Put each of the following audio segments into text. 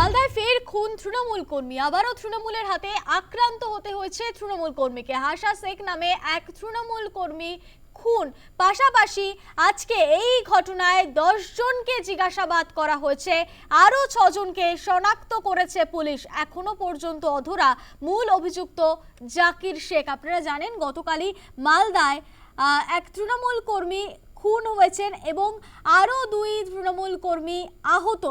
মালদায় ফের খুন তৃণমূল কর্মী। আবারও তৃণমূলের হাতে আক্রান্ত হতে হয়েছে তৃণমূল কর্মীকে। হাসা শেখ নামে এক তৃণমূল কর্মী খুন। পাশাপাশি আজকে এই ঘটনায় জনকে জিজ্ঞাসাবাদ করা হয়েছে। আরও ছজনকে শনাক্ত করেছে পুলিশ। এখনও পর্যন্ত অধরা মূল অভিযুক্ত জাকির শেখ। আপনারা জানেন, গতকালই মালদায় এক তৃণমূল কর্মী খুন হয়েছেন এবং আরও দুই তৃণমূল কর্মী আহত।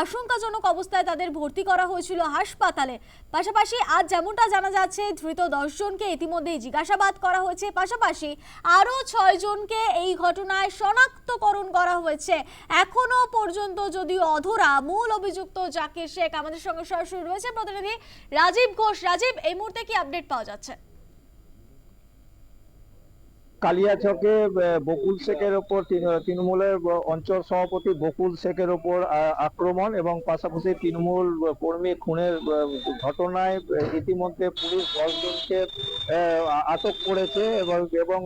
আশঙ্কাজনক অবস্থায় তাদের ভর্তি করা হয়েছিল হাসপাতালে। পাশাপাশি আজ যেমনটা জানা যাচ্ছে, ধৃত দশজনকে ইতিমধ্যেই জিজ্ঞাসাবাদ করা হয়েছে। পাশাপাশি আরও ছয়জনকে এই ঘটনায় শনাক্তকরণ করা হয়েছে। এখনও পর্যন্ত যদিও অধরা, মূল অভিযুক্ত জাকির শেখ আমাদের সঙ্গে সরাসরি রয়েছে। প্রতিনিধি রাজীব ঘোষ, রাজীব, এই মুহূর্তে কি আপডেট পাওয়া যাচ্ছে? কালিয়াচকে বকুল শেখের ওপর তৃণমূলের অঞ্চল সভাপতি বকুল শেখের ওপর আক্রমণ এবং পাশাপাশি তৃণমূল কর্মী খুনের ঘটনায় ইতিমধ্যে পুলিশ দশজনকে আটক করেছে এবং এবং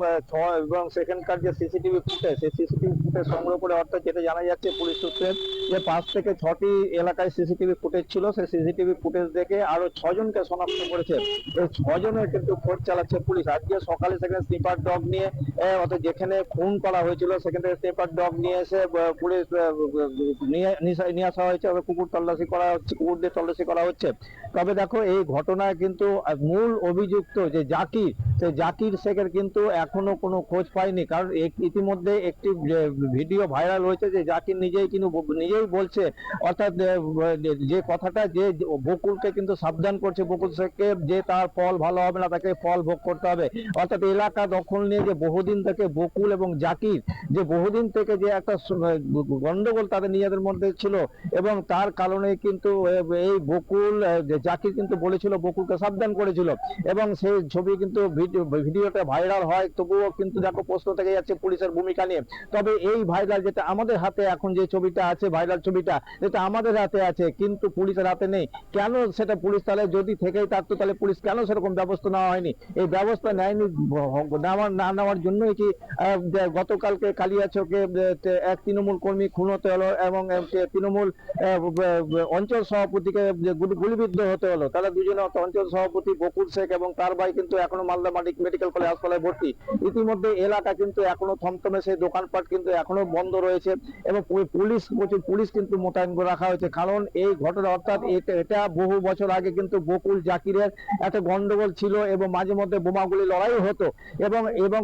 এবং সেখানকার যে সিসিটিভি ফুটেজ, সেই সিসিটিভি ফুটেজ সংগ্রহ করে অর্থাৎ যেটা জানা যাচ্ছে পুলিশ সূত্রে, যে পাঁচ থেকে ছটি এলাকায় সিসিটিভি ফুটেজ ছিল, সেই সিসিটিভি ফুটেজ দেখে আরও ছজনকে শনাক্ত করেছে। এই ছজনের কিন্তু খোঁজ চালাচ্ছে পুলিশ। আজকে সকালে সেখানে স্নিপার ডগ নিয়ে অর্থাৎ যেখানে খুন করা হয়েছিল, সেখান থেকে স্নিপার ডগ নিয়ে এসে পুলিশ নিয়ে আসা হয়েছে। কুকুর তল্লাশি করা হচ্ছে, কুকুরদের তল্লাশি করা হচ্ছে। তবে দেখো, এই ঘটনায় কিন্তু মূল অভিযুক্ত যে জাকির সেই জাকির শেখের কিন্তু এখনও কোনো খোঁজ পায়নি। কারণ ইতিমধ্যে একটি ভিডিও ভাইরাল হয়েছে যে জাকির নিজেই কিন্তু নিজেই বলছে, অর্থাৎ যে কথাটা যে বকুলকে কিন্তু সাবধান করছে, বকুল শেখকে যে তার ফল ভালো হবে না, তাকে ফল ভোগ করতে হবে। অর্থাৎ এলাকা দখল নিয়ে যে বহুদিন থেকে বকুল এবং জাকির, যে বহুদিন থেকে যে একটা গন্ডগোল তাদের নিজেদের মধ্যে ছিল এবং তার কারণে কিন্তু এই বকুল জাকির কিন্তু বলেছিল বকুলকে সাবধান করেছিল এবং সেই ছবি কিন্তু ভিডিওটা ভাইরাল হয় তবুও কিন্তু দেখো প্রশ্ন থেকে যাচ্ছে পুলিশের ভূমিকা নিয়ে। তবে এই ভাইরাল যেটা আমাদের হাতে এখন যে ছবিটা আছে ভাইরাল ছবিটা যেটা আমাদের হাতে আছে কিন্তু পুলিশের হাতে নেই। কেন সেটা পুলিশ তাহলে যদি থেকেই থাকতো তাহলে পুলিশ কেন সেরকম ব্যবস্থা নেওয়া হয়নি? এই ব্যবস্থা নেয়নি নেওয়ার না নেওয়ার জন্যই কি গতকালকে কালিয়াচকে আহ, তে- এক তৃণমূল কর্মী খুন হতে হলো এবং তৃণমূল অঞ্চল সভাপতিকে গুলিবিদ্ধ হতে হলো তারা দুজনে অঞ্চল সভাপতি বকুল শেখ এবং তার ভাই কিন্তু এখনও মালদা মেডিকেল কলেজ হাসপাতালে ভর্তি। ইতিমধ্যে এলাকা কিন্তু এখনও থমথমে, সেই দোকানপাট কিন্তু এখনও বন্ধ রয়েছে এবং পুলিশ, প্রচুর পুলিশ কিন্তু মোতায়েন রাখা হয়েছে। কারণ এই ঘটনা অর্থাৎ এটা বহু বছর আগে কিন্তু বকুল জাকিরের একটা গন্ডগোল ছিল এবং মাঝে মধ্যে বোমাগুলি লড়াই হতো এবং এবং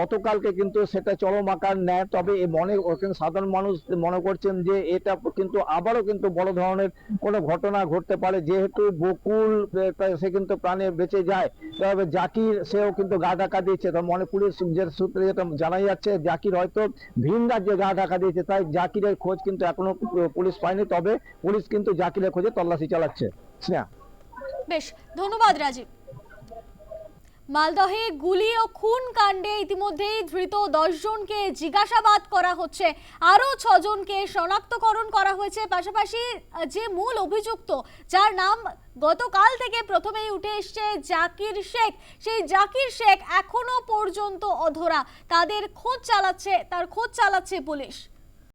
গতকালকে কিন্তু সেটা চরম আকার নেয়। তবে মনে সাধারণ মানুষ মনে করছেন যে এটা কিন্তু আবারও কিন্তু বড় ধরনের কোনো ঘটনা ঘটতে পারে। যেহেতু বকুল সে কিন্তু প্রাণে বেঁচে যায়। তবে জাকির সেও কিন্তু গা ঢাকা দিয়েছে তার মনে পুলিশ সূত্রে যেটা জানা যাচ্ছে, জাকির হয়তো ভিন রাজ্যে গা ঢাকা দিয়েছে। তাই জাকিরের খোঁজ কিন্তু এখনও পুলিশ পায়নি। তবে পুলিশ কিন্তু জাকিরের খোঁজে তল্লাশি চালাচ্ছে। স্নেহা। বেশ, ধন্যবাদ রাজীব। মালদহে গুলি ও খুন কাণ্ডে ইতিমধ্যেই ধৃত দশজনকে জিজ্ঞাসাবাদ করা হচ্ছে। আরও ছজনকে শনাক্তকরণ করা হয়েছে। পাশাপাশি যে মূল অভিযুক্ত, যার নাম গতকাল থেকে প্রথমেই উঠে এসছে জাকির শেখ। সেই জাকির শেখ এখনও পর্যন্ত অধরা। তাদের খোঁজ চালাচ্ছে, তার খোঁজ চালাচ্ছে পুলিশ।